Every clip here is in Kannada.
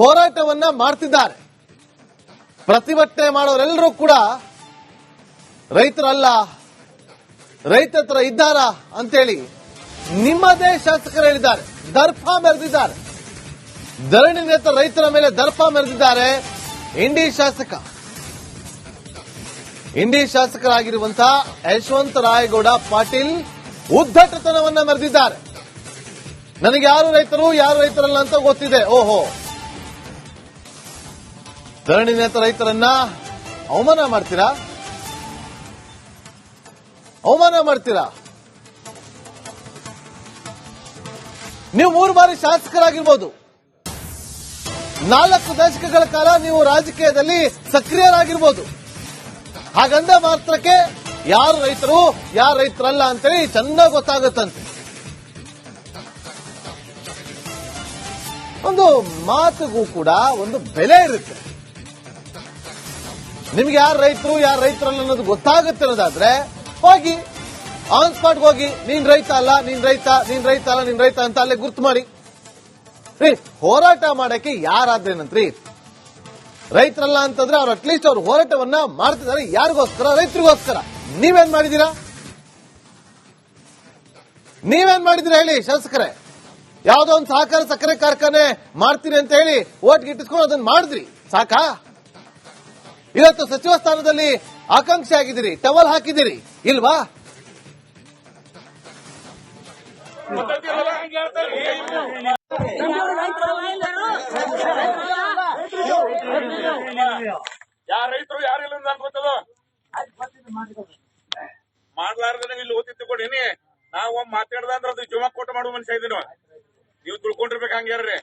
ಹೋರಾಟವನ್ನ ಮಾಡ್ತಿದ್ದಾರೆ. ಪ್ರತಿಭಟನೆ ಮಾಡೋರೆಲ್ಲರೂ ಕೂಡ ರೈತರಲ್ಲ, ರೈತ ಹತ್ರ ಇದ್ದಾರಾ ಅಂತೇಳಿ ನಿಮ್ಮದೇ ಶಾಸಕರು ಹೇಳಿದ್ದಾರೆ. ದರ್ಪ ಮೆರೆದಿದ್ದಾರೆ. ಧರಣಿ ನೇತ ರೈತರ ಮೇಲೆ ದರ್ಪ ಮೆರೆದಿದ್ದಾರೆ ಇಂಡಿ ಶಾಸಕ. ಇಂಡಿ ಶಾಸಕರಾಗಿರುವಂತಹ ಯಶವಂತ ರಾಯಗೌಡ ಪಾಟೀಲ್ ಉದ್ದಟತನವನ್ನ ಮೆರೆದಿದ್ದಾರೆ. ನನಗೆ ಯಾರು ರೈತರು, ಯಾರು ರೈತರಲ್ಲ ಅಂತ ಗೊತ್ತಿದೆ. ಓಹೋ. ಧರಣಿ ನೇತ ರೈತರನ್ನ ಅವಮಾನ ಮಾಡ್ತೀರಾ? ಅವಮಾನ ಮಾಡ್ತೀರಾ? ನೀವು ಮೂರು ಬಾರಿ ಶಾಸಕರಾಗಿರ್ಬೋದು. ನಾಲ್ಕು ದಶಕಗಳ ಕಾಲ ನೀವು ರಾಜಕೀಯದಲ್ಲಿ ಸಕ್ರಿಯರಾಗಿರ್ಬೋದು. ಹಾಗಂದ ಮಾತ್ರಕ್ಕೆ ಯಾರು ರೈತರು, ಯಾರು ರೈತರಲ್ಲ ಅಂತೇಳಿ ಚೆನ್ನಾಗಿ ಗೊತ್ತಾಗುತ್ತಂತೆ. ಒಂದು ಮಾತುಗೂ ಕೂಡ ಒಂದು ಬೆಲೆ ಇರುತ್ತೆ. ನಿಮ್ಗೆ ಯಾರು ರೈತರು, ಯಾರು ರೈತರಲ್ಲ ಅನ್ನೋದು ಗೊತ್ತಾಗುತ್ತೆ ಅನ್ನೋದಾದ್ರೆ, ಹೋಗಿ ಆನ್ ಸ್ಪಾಟ್ ಹೋಗಿ, ನೀನ್ ರೈತ ಅಲ್ಲ, ನೀನ್ ರೈತ ನೀನ್ ರೈತ ಅಲ್ಲ, ನೀನ್ ರೈತ ಅಂತ ಅಲ್ಲೇ ಗುರ್ತು ಮಾಡಿ. ಹೋರಾಟ ಮಾಡಕ್ಕೆ ಯಾರಾದ್ರೇನಂತ್ರಿ ರೈತರಲ್ಲ ಅಂತಂದ್ರೆ ಅವ್ರು ಅಟ್ಲೀಸ್ಟ್ ಅವ್ರು ಹೋರಾಟವನ್ನ ಮಾಡ್ತಿದ್ದಾರೆ, ಯಾರಿಗೋಸ್ಕರ? ರೈತರಿಗೋಸ್ಕರ. ನೀವೇನ್ ಮಾಡಿದೀರಾ? ನೀವೇನ್ ಮಾಡಿದಿರ ಹೇಳಿ, ಶಾಸಕರೇ? ಯಾವ್ದೋ ಒಂದು ಸಹಕಾರ, ಸಕ್ಕರೆ ಕಾರ್ಖಾನೆ ಮಾಡ್ತೀರಿ ಅಂತ ಹೇಳಿ ಓಟ್ ಗಿಟ್ಟಿಸ್ಕೊಂಡು ಅದನ್ನ ಮಾಡಿದ್ರಿ. ಸಾಕಾ? ಇವತ್ತು ಸಚಿವ ಸ್ಥಾನದಲ್ಲಿ ಆಕಾಂಕ್ಷಿ ಆಗಿದ್ದೀರಿ, ಟವಲ್ ಹಾಕಿದಿರಿ ಇಲ್ವಾ? ಯಾರ ರೈತರು ಮಾಡ್ಲಾರ್ದ ಇಲ್ಲಿ ಓದಿ ಕೊಡೀನಿ ನಾವ್ ಮಾತಾಡ್ದ ಅಂದ್ರೆ ಅದು ಜೀವ ಕೊಟ್ಟು ಮಾಡುವ ಮನುಷ್ಯ ಇದೀನಿ. ನೀವು ತಿಳ್ಕೊಂಡಿರ್ಬೇಕು ಹಂಗ್ಯಾರ್ರಿ.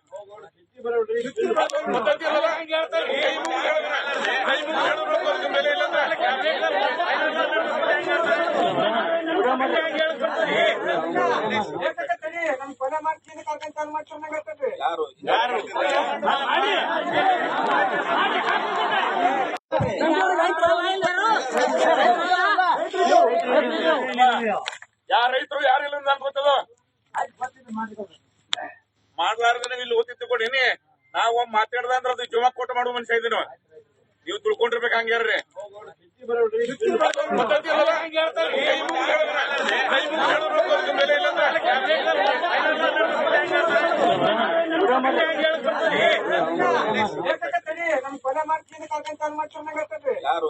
ಕೊಲೆ ಮಾಡ್ತೀನಿ ಕರ್ಕೊಂಡ್ ಯಾರು ಯಾರ ರೈತರು ಯಾರಿಲ್ಲ ಅಂತ ಅನ್ಕೋತದ ಮಾಡ್ಲಾರ್ದ ಇಲ್ಲಿ ಓದಿ ಕೊಡೀನಿ ನಾವ್ ಒಮ್ಮೆ ಮಾತಾಡ್ದ ಅಂದ್ರೆ ಅದು ಜೀವ ಕೊಟ್ಟು ಮಾಡುವ ಮನುಷ್ಯ ಇದೀನಿ ನೀವು ತಿಳ್ಕೊಂಡಿರ್ಬೇಕು ಹಂಗ್ಯಾರ್ರಿ ಗೊತ್ತೈತಿಲ್ಲಲ್ಲ? ಕೈ ಮುಗ್ದು ಹೇಳಿದ್ರೆ, ಕೈ ಮುಗ್ದು ಹೇಳಿದ್ರೆ ಅವ್ರಿಗೆ ಬೆಲೆ ಇಲ್ಲ ಅಂದ್ರೆ. ನಮ್ ಕೊಲೆ ಮಾಡ್ತೀನಿ ಕರ್ಕೊಂಡ್ ಚಾಲು ಮಾಡ್ಕೊಂಡಾಗತ್ತದ್ರಿ ಯಾರು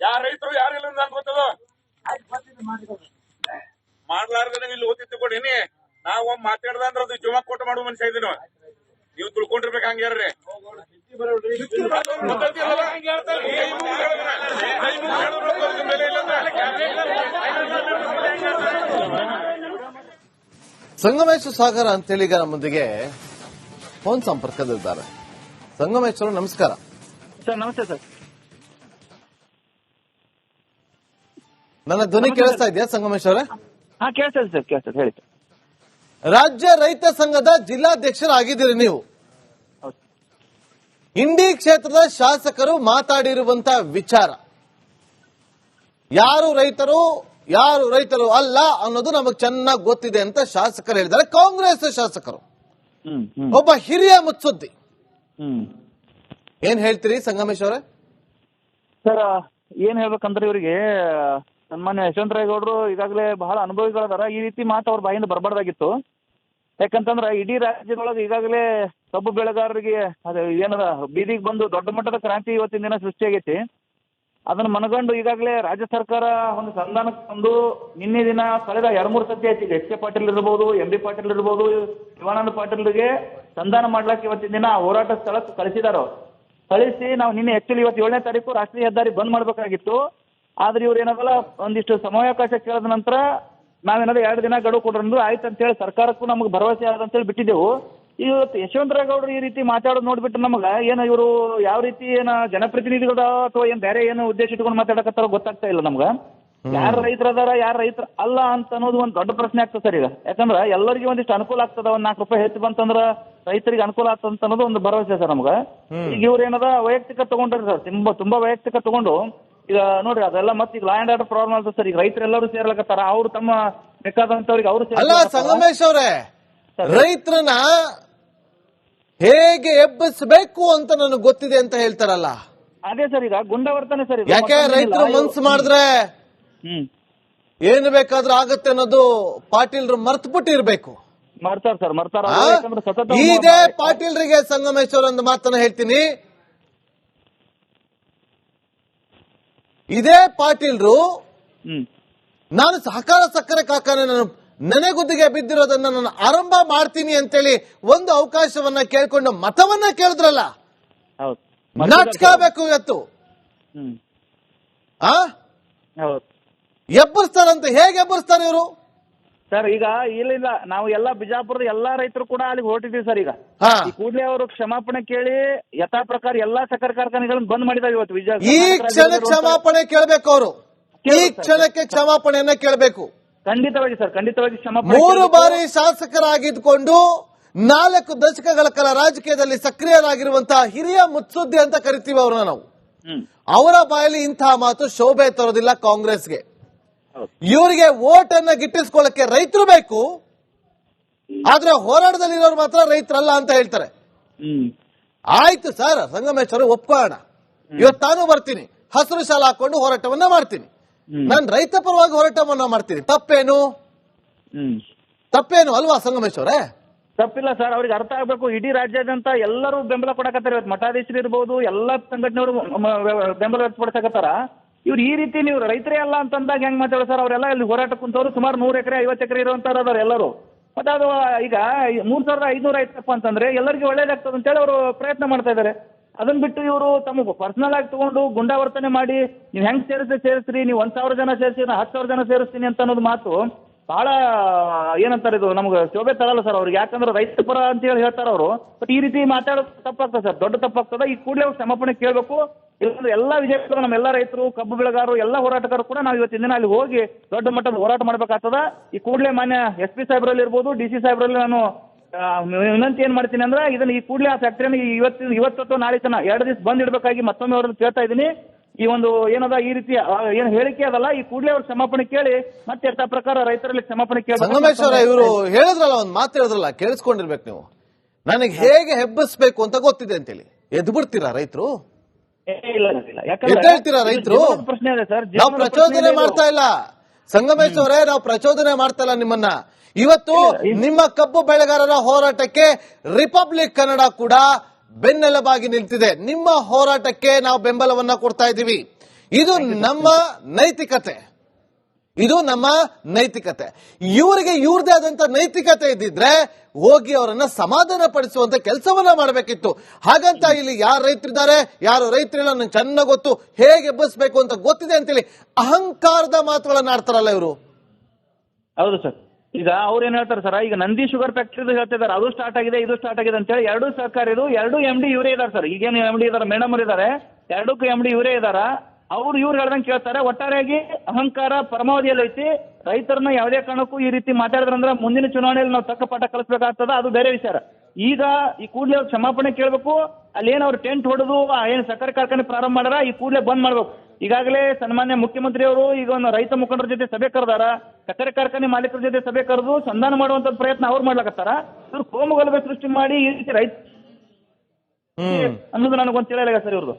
ಯಾರ ರೈತರು ಯಾರಿಲ್ಲ ಅಂತ ಅನ್ಕೋತದ ಮಾಡ್ಲಾರ್ದ ಇಲ್ಲಿ ಓದಿ ಕೊಡೀನಿ ನಾವ್ ಒಮ್ಮೆ ಮಾತಾಡ್ದ ಅಂದ್ರೆ ಮಾಡುವ ಮನುಷ್ಯ ಇದೀನಿ? ನೀವು ತಿಳ್ಕೊಂಡಿರ್ಬೇಕು ಹಂಗ್ಯಾರ್ರಿ. ಸಂಗಮೇಶ್ವರ ಸಾಗರ ಅಂತೇಳಿ ಈಗ ನಮ್ಮೊಂದಿಗೆ ಫೋನ್ ಸಂಪರ್ಕದಲ್ಲಿದ್ದಾರೆ. ಸಂಗಮೇಶ್ವರ ನಮಸ್ಕಾರ. ಸರ್ ನಮಸ್ತೆ ಸರ್. ನನ್ನ ಧ್ವನಿ ಕೇಳಿಸ್ತಾ ಇದೆಯಾ ಸಂಗಮೇಶ್ವರ? ಹಾ ಕೇಳಿಸ್ತದೆ ಸರ್ ಕೇಳಿಸ್ತದೆ ಹೇಳಿ ಸರ್. ರಾಜ್ಯ ರೈತ ಸಂಘದ ಜಿಲ್ಲಾಧ್ಯಕ್ಷರಾಗಿದ್ದೀರಿ ನೀವು. ಇಂಡಿ ಕ್ಷೇತ್ರದ ಶಾಸಕರು ಮಾತಾಡಿರುವಂತ ವಿಚಾರ. ಯಾರು ರೈತರು ಯಾರು ರೈತರು ಅಲ್ಲ ಅನ್ನೋದು ನಮಗೆ ಚೆನ್ನಾಗಿ ಗೊತ್ತಿದೆ ಅಂತ ಶಾಸಕರು ಹೇಳಿದ್ದಾರೆ. ಕಾಂಗ್ರೆಸ್ ಶಾಸಕರು. ಒಬ್ಬ ಹಿರಿಯ ಮುತ್ಸುದ್ದಿ. ಏನ್ ಹೇಳ್ತೀರಿ ಸಂಗಮೇಶ್ವರ ಸರ್ ಏನ್ ಹೇಳ್ಬೇಕಂದ್ರೆ ಇವರಿಗೆ ಸನ್ಮಾನ್ಯ ಯಶವಂತರಾಯಗೌಡರು ಈಗಾಗಲೇ ಬಹಳ ಅನುಭವಿಗಳದಾರ. ಈ ರೀತಿ ಮಾತು ಅವ್ರ ಬಾಯಿಂದ ಬರಬಾರ್ದಾಗಿತ್ತು. ಯಾಕಂತಂದ್ರ ಇಡೀ ರಾಜ್ಯದೊಳಗೆ ಈಗಾಗಲೇ ಕಬ್ಬು ಬೆಳೆಗಾರರಿಗೆ ಅದ ಏನದ ಬೀದಿಗೆ ಬಂದು ದೊಡ್ಡ ಮಟ್ಟದ ಕ್ರಾಂತಿ ಇವತ್ತಿನ ದಿನ ಸೃಷ್ಟಿಯಾಗೈತಿ. ಅದನ್ನ ಮನಗಂಡು ಈಗಾಗಲೇ ರಾಜ್ಯ ಸರ್ಕಾರ ಒಂದು ಸಂಧಾನಕ್ಕೆ ತಂದು ನಿನ್ನೆ ದಿನ ಕಳೆದ ಎರಡ್ ಮೂರು ಸತಿ ಐತಿ ಎಚ್ ಕೆ ಪಾಟೀಲ್ ಇರ್ಬೋದು, ಎಂ ಬಿ ಪಾಟೀಲ್ ಇರ್ಬೋದು, ಶಿವಾನಂದ ಪಾಟೀಲ್ರಿಗೆ ಸಂಧಾನ ಮಾಡ್ಲಿಕ್ಕೆ ಇವತ್ತಿನ ದಿನ ಹೋರಾಟ ಸ್ಥಳಕ್ಕೆ ಕಳಿಸಿದಾರ ಕಳಿಸಿ ನಾವು ನಿನ್ನೆ ಆಕ್ಚುಲಿ ಇವತ್ತು ಏಳನೇ ತಾರೀಕು ರಾಷ್ಟ್ರೀಯ ಹೆದ್ದಾರಿ ಬಂದ್ ಮಾಡಬೇಕಾಗಿತ್ತು. ಆದ್ರೆ ಇವ್ರು ಏನದಲ್ಲ, ಒಂದಿಷ್ಟು ಸಮಯಾವಕಾಶ ಕೇಳಿದ ನಂತರ ನಾವೇನಾದ್ರು ಎರಡು ದಿನ ಗಡುವು ಕೊಡ್ರಂದ್ರು ಆಯ್ತು ಅಂತೇಳಿ ಸರ್ಕಾರಕ್ಕೂ ನಮಗೆ ಭರವಸೆ ಅಂತ ಹೇಳಿ ಬಿಟ್ಟಿದ್ದೆವು. ಇವತ್ತು ಯಶವಂತರಾಗೌಡರು ಈ ರೀತಿ ಮಾತಾಡೋದು ನೋಡ್ಬಿಟ್ಟು ನಮಗ ಏನ ಇವರು ಯಾವ ರೀತಿ ಏನ ಜನಪ್ರತಿನಿಧಿಗಳ ಅಥವಾ ಏನ್ ಬೇರೆ ಏನು ಉದ್ದೇಶ ಇಟ್ಕೊಂಡು ಮಾತಾಡಕತ್ತಾರ ಗೊತ್ತಾಗ್ತಾ ಇಲ್ಲ ನಮ್ಗ. ಯಾರು ರೈತರ ಅದಾರ ಯಾರು ರೈತರ ಅಲ್ಲ ಅಂತ ಅನ್ನೋದು ಒಂದು ದೊಡ್ಡ ಪ್ರಶ್ನೆ ಆಗ್ತದೆ ಸರ್ ಈಗ. ಯಾಕಂದ್ರ ಎಲ್ಲರಿಗೂ ಒಂದಿಷ್ಟು ಅನುಕೂಲ ಆಗ್ತದ ಒಂದ್ ನಾಲ್ಕು ರೂಪಾಯಿ ಹೆಚ್ಚು ಬಂತಂದ್ರ ರೈತರಿಗೆ ಅನುಕೂಲ ಆಗ್ತದ ಅಂತ ಅನ್ನೋದು ಒಂದು ಭರವಸೆ ಸರ್ ನಮ್ಗ. ಈಗ ಇವ್ರ ಏನದ ವೈಯಕ್ತಿಕ ತಗೊಂಡ್ರಿ ಸರ್ ತುಂಬಾ ತುಂಬಾ ವೈಯಕ್ತಿಕ ತಗೊಂಡು ಈಗ ನೋಡ್ರಿ ಅದೆಲ್ಲ ಮತ್ತೆ ಈಗ ಲಾ ಅಂಡ್ ಆರ್ಡರ್ ಪ್ರಾಬ್ಲಮ್ ಆಗ್ತದೆ ಸರ್. ಈಗ ರೈತರೆಲ್ಲರೂ ಸೇರ್ಲಕತ್ತಾರ. ಅವ್ರು ತಮ್ಮ ಬೇಕಾದಂತವ್ರಿಗೆ ಅವರು ಅಲ್ಲ ಸಂಗಮೇಶ್ ಅವರೇ ರೈತರನ್ನ ಹೇಗೆ ಎಬ್ಬಿಸಬೇಕು ಅಂತ ನನಗೆ ಗೊತ್ತಿದೆ ಅಂತ ಹೇಳ್ತಾರಲ್ಲ. ಅದೇ ಸರ್ ಈಗ ಗುಂಡವರ್ತನೆ ಸರ್. ಯಾಕೆ ರೈತರು ಮನ್ಸು ಮಾಡಿದ್ರೆ ಏನು ಬೇಕಾದ್ರೂ ಆಗತ್ತೆ ಅನ್ನೋದು ಪಾಟೀಲ್ ಮರ್ತು ಬಿಟ್ಟಿರ್ಬೇಕು ಮರ್ತಾರ ಸರ್ ಮರ್ತಾರ. ಇದೇ ಪಾಟೀಲ್ರಿಗೆ ಸಂಗಮೇಶ್ವರ್ ಒಂದು ಮಾತನ್ನ ಹೇಳ್ತೀನಿ. ಇದೇ ಪಾಟೀಲ್ರು ನಾನು ಸಹಕಾರ ಸಕ್ಕರೆ ಕಾರ್ಖಾನೆ ನಾನು ಗುದ್ದಿಗೆ ಬಿದ್ದಿರೋದನ್ನ ನಾನು ಆರಂಭ ಮಾಡ್ತೀನಿ ಅಂತೇಳಿ ಒಂದು ಅವಕಾಶವನ್ನ ಕೇಳ್ಕೊಂಡು ಮತವನ್ನ ಕೇಳಿದ್ರಲ್ಲ? ನಾಚ್ಕೋಬೇಕು ಇವತ್ತು. ಹ್ಮ್. ಆ? ಹೌದು. ಎಬ್ಬರಿಸ್ತಾರಂತೆ. ಹೇಗೆ ಎಬ್ಬರ್ಸ್ತಾರೆ ಇವರು? ಸರ್ ಈಗ ಇಲ್ಲ ಇಲ್ಲ ನಾವು ಎಲ್ಲಾ ಬಿಜಾಪುರದ ಎಲ್ಲಾ ರೈತರು ಕೂಡ ಅಲ್ಲಿ ಹೊರಟಿದ್ದೀವಿ ಸರ್ ಈಗ. ಹಾ. ಈ ಕೂಡಲೇ ಅವರು ಕ್ಷಮಾಪಣೆ ಕೇಳಿ ಯಥಾ ಪ್ರಕಾರ ಎಲ್ಲಾ ಸಕ್ಕರೆ ಕಾರ್ಖಾನೆಗಳನ್ನು ಬಂದ್ ಮಾಡಿದಾವೆ ಇವತ್ತು. ವಿಜಯ ಈ ಕ್ಷಣ ಕ್ಷಮಾಪಣೆ ಕೇಳಬೇಕು ಅವರು. ಈ ಕೇಳ್ಬೇಕು ಸರ್. ಕ್ಷಣಕ್ಕೆ ಕ್ಷಮಾಪಣೆಯನ್ನ ಕೇಳಬೇಕು. ಖಂಡಿತವಾಗಿ ಸರ್ ಖಂಡಿತವಾಗಿ ಕ್ಷಮಾಪಣೆ ಮೂರು ಕೇಳ್ಬೇಕು. ಬಾರಿ ಶಾಸಕರಾಗಿದ್ದುಕೊಂಡು ನಾಲ್ಕು ದಶಕಗಳ ಕಾಲ ರಾಜಕೀಯದಲ್ಲಿ ಸಕ್ರಿಯರಾಗಿರುವಂತಹ ಹಿರಿಯ ಮುತ್ಸುದ್ದಿ ಅಂತ ಕರಿತೀವಿ ಅವ್ರನ್ನ ನಾವು. ಹ್ಮ್. ಅವರ ಬಾಯಲ್ಲಿ ಇಂತಹ ಮಾತು ಶೋಭೆ ತರೋದಿಲ್ಲ ಕಾಂಗ್ರೆಸ್ಗೆ. ಇವರಿಗೆ ವೋಟ್ ಅನ್ನ ಗಿಟ್ಟಿಸ್ಕೊಳ್ಳಕ್ಕೆ ರೈತರು ಬೇಕು. ಆದ್ರೆ ಹೋರಾಟದಲ್ಲಿರೋರು ಮಾತ್ರ ರೈತರಲ್ಲ ಅಂತ ಹೇಳ್ತಾರೆ. ಆಯ್ತು ಸರ್ ಸಂಗಮೇಶ್ವರ ಒಪ್ಕೊಳ್ಳೋಣ ಇವತ್ ತಾನು ಬರ್ತೀನಿ. ಹಸಿರು ಶಾಲ ಹಾಕೊಂಡು ಹೋರಾಟವನ್ನ ಮಾಡ್ತೀನಿ. ನಾನು ರೈತ ಪರವಾಗಿ ಹೋರಾಟವನ್ನ ಮಾಡ್ತೀನಿ. ತಪ್ಪೇನು? ತಪ್ಪೇನು ಅಲ್ವಾ ಸಂಗಮೇಶ್ವರೇ? ತಪ್ಪಿಲ್ಲ ಸರ್ ಅವ್ರಿಗೆ ಅರ್ಥ ಆಗ್ಬೇಕು. ಇಡೀ ರಾಜ್ಯಾದ್ಯಂತ ಎಲ್ಲರೂ ಬೆಂಬಲ ಕೊಡಕತ್ತಾರ ಇವತ್ತು. ಮಠಾಧೀಶರು ಇರ್ಬೋದು ಎಲ್ಲಾ ಸಂಘಟನೆಯವರು ಬೆಂಬಲ ವ್ಯಕ್ತಪಡಿಸಕತ್ತಾರ. ಇವ್ರು ಈ ರೀತಿ ನೀವು ರೈತರೇ ಅಲ್ಲ ಅಂತಂದಾಗ ಹೆಂಗ್ ಮಾತಾಡೋದು ಸರ್? ಅವರೆಲ್ಲ ಇಲ್ಲಿ ಹೋರಾಟ ಕುಂತವ್ರು ಸುಮಾರು ನೂರು ಎಕರೆ, ಐವತ್ತು ಎಕರೆ ಇರುವಂತವ್ರು ಅದಾರ ಎಲ್ಲರೂ. ಮತ್ತೆ ಅದು, ಈಗ ಮೂರ್ ಸಾವಿರದ ಐದ್ನೂರ ಐತಪ್ಪ ಅಂತಂದ್ರೆ ಎಲ್ಲರಿಗೂ ಒಳ್ಳೇದಾಗ್ತದೆ ಅಂತೇಳಿ ಅವರು ಪ್ರಯತ್ನ ಮಾಡ್ತಾ ಇದ್ದಾರೆ ಅದನ್ನ ಬಿಟ್ಟು ಇವರು ತಮಗೆ ಪರ್ಸನಲ್ ಆಗಿ ತಗೊಂಡು ಗುಂಡಾವರ್ತನೆ ಮಾಡಿ, ನೀವು ಹೆಂಗ್ ಸೇರಿಸಿ ಸೇರಿಸ್ರಿ, ನೀವು ಒಂದ್ ಸಾವಿರ ಜನ ಸೇರಿಸಿ ನಾ ಹತ್ತು ಸಾವಿರ ಜನ ಸೇರಿಸ್ತೀನಿ ಅಂತ ಅನ್ನೋದು ಮಾತು ಬಹಳ ಏನಂತಾರೆ ಇದು, ನಮ್ಗೆ ಶೋಭೆ ತರಲ್ಲ ಸರ್ ಅವ್ರಿಗೆ. ಯಾಕಂದ್ರೆ ರೈತ ಪರ ಅಂತ ಹೇಳಿ ಹೇಳ್ತಾರ ಅವರು. ಬಟ್ ಈ ರೀತಿ ಮಾತಾಡೋದು ತಪ್ಪಾಗ್ತದೆ ಸರ್ ದೊಡ್ಡ ತಪ್ಪಾಗ್ತದೆ. ಈ ಕೂಡಲೇ ಅವ್ರು ಕ್ಷಮಾಪಣೆ ಕೇಳಬೇಕು. ಇಲ್ಲಾಂದ್ರೆ ಎಲ್ಲಾ ವಿಜಯಪುರ ನಮ್ಮೆಲ್ಲ ರೈತರು, ಕಬ್ಬು ಬೆಳೆಗಾರರು, ಎಲ್ಲ ಹೋರಾಟಗಾರರು ಕೂಡ ನಾವು ಇವತ್ತಿನ ದಿನ ಅಲ್ಲಿ ಹೋಗಿ ದೊಡ್ಡ ಮಟ್ಟದ ಹೋರಾಟ ಮಾಡ್ಬೇಕಾಗ್ತದ. ಈ ಕೂಡಲೇ ಮಾನ್ಯ ಎಸ್ ಪಿ ಸಾಹೇಬ್ರಲ್ಲಿ ಇರ್ಬೋದು, ಡಿ ಸಿ ಸಾಹೇಬ್ರಲ್ಲಿ ನಾನು ವಿನಂತಿ ಏನ್ ಮಾಡ್ತೀನಿ ಅಂದ್ರೆ, ಇದನ್ನ ಈ ಕೂಡಲೇ ಆ ಫ್ಯಾಕ್ಟ್ರಿಯನ್ನು ಇವತ್ತು ಇವತ್ತು ಅಥವಾ ನಾಳೆ ತನ ಎರಡು ದಿವಸ ಬಂದ್ ಇಡಬೇಕಾಗಿ ಮತ್ತೊಮ್ಮೆ ಅವ್ರನ್ನ ಕೇಳ್ತಾ ಇದ್ದೀನಿ. ಈ ಒಂದು ಏನದ ಈ ರೀತಿ ಏನ್ ಹೇಳಿಕೆ ಅದಲ್ಲ ಈ ಕೂಡಲೇ ಅವ್ರ ಕ್ಷಮಾಪಣೆ ಕೇಳಿ ಮತ್ತೆ ಯಥಾ ಪ್ರಕಾರ ರೈತರಲ್ಲಿ ಕ್ಷಮಾಪಣೆ ಸಂಗಮೇಶ್ವರ ಇವರು ಹೇಳಿದ್ರಲ್ಲ ಒಂದ್ ಮಾತು ಹೇಳಿದ್ರಲ್ಲ ಕೇಳಿಸ್ಕೊಂಡಿರ್ಬೇಕು ನೀವು. ನನಗೆ ಹೇಗೆ ಹೆಬ್ಬಸ್ಬೇಕು ಅಂತ ಗೊತ್ತಿದೆ ಅಂತೇಳಿ. ಎದ್ದು ಬಿಡ್ತೀರಾ ರೈತರು? ಇಲ್ಲ ಇಲ್ಲ ಯಾಕಂದ್ರೆ ಎದ್ದೇಳ್ತೀರಾ ಇದು ರೈತರು? ಪ್ರಶ್ನೆ ಇದೆ ಸರ್. ನಾವು ಪ್ರಚೋದನೆ ಮಾಡ್ತಾ ಇಲ್ಲ. ಸಂಗಮೇಶ್ ಅವರೇ ನಾವು ಪ್ರಚೋದನೆ ಮಾಡ್ತಾ ಇಲ್ಲ ನಿಮ್ಮನ್ನ. ಇವತ್ತು ನಿಮ್ಮ ಕಬ್ಬು ಬೆಳೆಗಾರರ ಹೋರಾಟಕ್ಕೆ ರಿಪಬ್ಲಿಕ್ ಕನ್ನಡ ಕೂಡ ಬೆನ್ನೆಲುಬಾಗಿ ನಿಲ್ತಿದೆ. ನಿಮ್ಮ ಹೋರಾಟಕ್ಕೆ ನಾವು ಬೆಂಬಲವನ್ನ ಕೊಡ್ತಾ ಇದ್ದೀವಿ. ಇದು ನಮ್ಮ ನೈತಿಕತೆ. ಇದು ನಮ್ಮ ನೈತಿಕತೆ. ಇವರಿಗೆ ಇವ್ರದೇ ಆದಂತ ನೈತಿಕತೆ ಇದ್ದಿದ್ರೆ ಹೋಗಿ ಅವರನ್ನ ಸಮಾಧಾನ ಪಡಿಸುವಂತ ಕೆಲಸವನ್ನ ಮಾಡಬೇಕಿತ್ತು. ಹಾಗಂತ ಇಲ್ಲಿ ಯಾರು ರೈತರಿದ್ದಾರೆ ಯಾರು ರೈತರಿಲ್ಲ ನನಗೆ ಚೆನ್ನಾಗಿ ಗೊತ್ತು. ಹೇಗೆ ಎಬ್ಬಿಸ್ಬೇಕು ಅಂತ ಗೊತ್ತಿದೆ ಅಂತೇಳಿ ಅಹಂಕಾರದ ಮಾತುಗಳನ್ನ ಆಡ್ತಾರಲ್ಲ ಇವರು. ಹೌದು ಸರ್. ಈಗ ಅವ್ರು ಏನು ಹೇಳ್ತಾರೆ ಸರ್, ಈಗ ನಂದಿ ಶುಗರ್ ಫ್ಯಾಕ್ಟರಿ ಹೇಳ್ತಿದ್ದಾರೆ ಅದು ಸ್ಟಾರ್ಟ್ ಆಗಿದೆ, ಇದು ಸ್ಟಾರ್ಟ್ ಆಗಿದೆ ಅಂತ ಹೇಳಿ ಎರಡು ಸರ್ಕಾರ ಇದು ಎರಡು ಎಂ ಡಿ ಇವರೇ ಇದಾರೆ ಸರ್. ಈಗೇನು ಎಂ ಡಿ ಇದಾರೆ ಮೇಡಮ್ ಇದ್ದಾರೆ ಎರಡಕ್ಕೂ ಎಂ ಡಿ ಇವರೇ ಇದಾರ. ಅವ್ರು ಇವ್ರು ಹೇಳ್ದಂಗೆ ಕೇಳ್ತಾರೆ, ಒಟ್ಟಾರೆಯಾಗಿ ಅಹಂಕಾರ ಪರಮಾವಧಿಯಲ್ಲಿ ಐತಿ, ರೈತರನ್ನ ಯಾವುದೇ ಕಾರಣಕ್ಕೂ ಈ ರೀತಿ ಮಾತಾಡಿದ್ರಂದ್ರೆ ಮುಂದಿನ ಚುನಾವಣೆಯಲ್ಲಿ ನಾವು ತಕ್ಕ ಪಾಠ ಕಲಿಸ್ಬೇಕಾಗ್ತದ, ಅದು ಬೇರೆ ವಿಚಾರ. ಈಗ ಈ ಕೂಡಲೇ ಅವ್ರು ಕ್ಷಮಾಪಣೆ ಕೇಳಬೇಕು, ಅಲ್ಲೇನು ಅವ್ರು ಟೆಂಟ್ ಹೊಡೆದು ಏನು ಸಕ್ಕರೆ ಕಾರ್ಖಾನೆ ಪ್ರಾರಂಭ ಮಾಡಾರ ಈ ಕೂಡಲೇ ಬಂದ್ ಮಾಡ್ಬೇಕು. ಈಗಾಗಲೇ ಸನ್ಮಾನ್ಯ ಮುಖ್ಯಮಂತ್ರಿ ಅವರು ಈಗ ಒಂದು ರೈತ ಮುಖಂಡರ ಜೊತೆ ಸಭೆ ಕರೆದಾರ ಸಕ್ಕರೆ ಕಾರ್ಖಾನೆ ಮಾಲೀಕರ ಜೊತೆ ಸಭೆ ಕರೆದು ಸಂಧಾನ ಮಾಡುವಂತ ಪ್ರಯತ್ನ ಅವ್ರು ಮಾಡ್ಲಕತ್ತಾರ. ಇವ್ರು ಕೋಮುಗಲಭೆ ಸೃಷ್ಟಿ ಮಾಡಿ ಈ ರೀತಿ ರೈತ ಅನ್ನೋದು ನನಗೊಂದು ತಿಳಿಯಲ್ಲ ಸರ್ ಇವ್ರದ್ದು